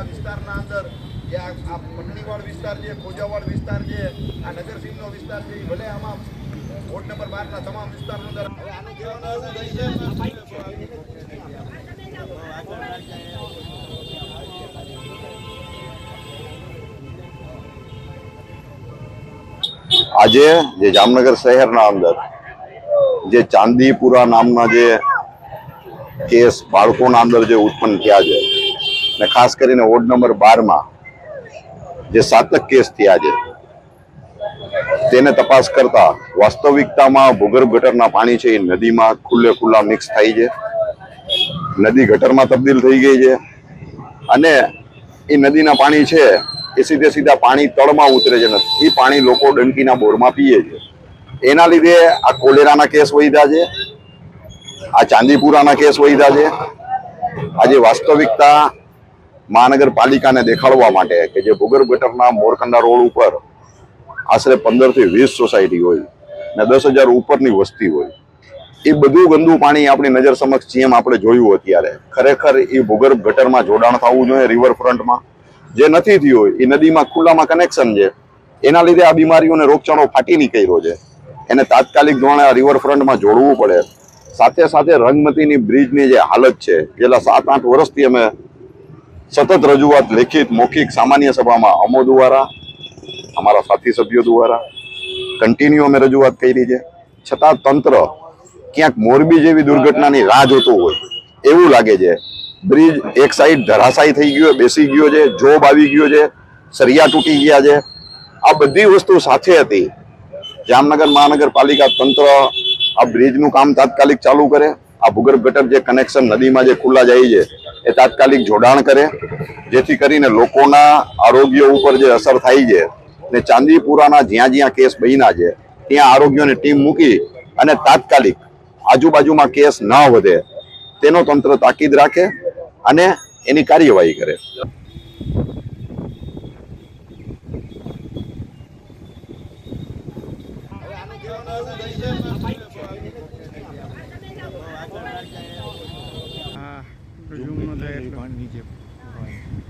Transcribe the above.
અંદર જે આ આ પટણીવાડ વિસ્તાર છે ખોજાવાડ વિસ્તાર છે, આ નગરસિંહનો વિસ્તાર છે એ ભલે આમાં વોર્ડ નંબર બારના તમામ વિસ્તારની અંદર હવે આને કહેવાનું એવું થઈ છે આજે જે જામનગર શહેરના અંદર, જે ચાંદીપુરા નામના જે કેસ બાળકોના અંદર જે ઉત્પન્ન થયા છે ને ખાસ કરીને વોર્ડ નંબર બારમાં જે સાતક કેસ થયા છે, તેને તપાસ કરતા વાસ્તવિકતામાં ભૂગર્ભ ગટરના પાણી છે એ નદીમાં ખુલ્લે ખુલ્લા મિક્સ થાય છે. નદી ગટરમાં તબદીલ થઈ ગઈ છે અને એ નદીના પાણી છે એ સીધે સીધા પાણી તળમાં ઉતરે છે એ પાણી લોકો ડંકીના બોરમાં પીએ છે. એના લીધે આ કોલેરાના કેસ વધ્યા છે, આ ચાંદીપુરાના કેસ વધ્યા છે. આજે વાસ્તવિકતા મહાનગરપાલિકાને દેખાડવા માટે કે જે ભૂગર્ભ ગટરના મોરકંડા રોડ ઉપર આશરે પંદરથી વીસ સોસાયટી હોય ને દસ હજાર ઉપરની વસ્તી હોય, એ બધું ગંદુ પાણી આપણી નજર સમક્ષ જેમ આપણે જોયું અત્યારે. ખરેખર એ ભૂગર્ભ ગટરમાં જોડાણ થવું જોઈએ રિવરફ્રન્ટમાં. જે નથી થયું એ નદીમાં ખુલ્લામાં કનેક્શન છે. એના લીધે આ બીમારીઓને રોગચાળો ફાટી નીકળ્યો છે. એને તાત્કાલિક ધોરણે આ રિવરફ્રન્ટમાં જોડવું પડે. સાથે સાથે રંગમતીની બ્રિજની જે હાલત છે, છેલ્લા સાત આઠ વર્ષથી અમે સતત રજૂઆત લેખિત, મૌખિક સામાન્ય સભામાં અમો દ્વારા, અમારા સાથી સભ્યો દ્વારા કન્ટિન્યુ અમે રજૂઆત કરી છે. છતાં તંત્ર ક્યાંક મોરબી જેવી દુર્ઘટનાની રાહ જોતું હોય, એવું લાગે છે. બ્રિજ એક સાઈડ ધરાશાયી થઈ ગયો, બેસી ગયો છે, જોબ આવી ગયો છે સરિયા તૂટી ગયા છે. આ બધી વસ્તુ સાથે હતી. જામનગર મહાનગરપાલિકા તંત્ર આ બ્રિજનું કામ તાત્કાલિક ચાલુ કરે. આ ભૂગર્ભ ગટર જે કનેક્શન નદીમાં જે ખુલ્લા જાય છે, એ તાત્કાલિક જોડાણ કરે. જેથી કરીને લોકોના આરોગ્ય ઉપર જે અસર થાય છે ને ચાંદીપુરાના જ્યાં જ્યાં કેસ બન્યા છે, ત્યાં આરોગ્યની ટીમ મૂકી અને તાત્કાલિક આજુબાજુમાં કેસ ન વધે, તેનો તંત્ર તાકીદ રાખે અને એની કાર્યવાહી કરે. હવે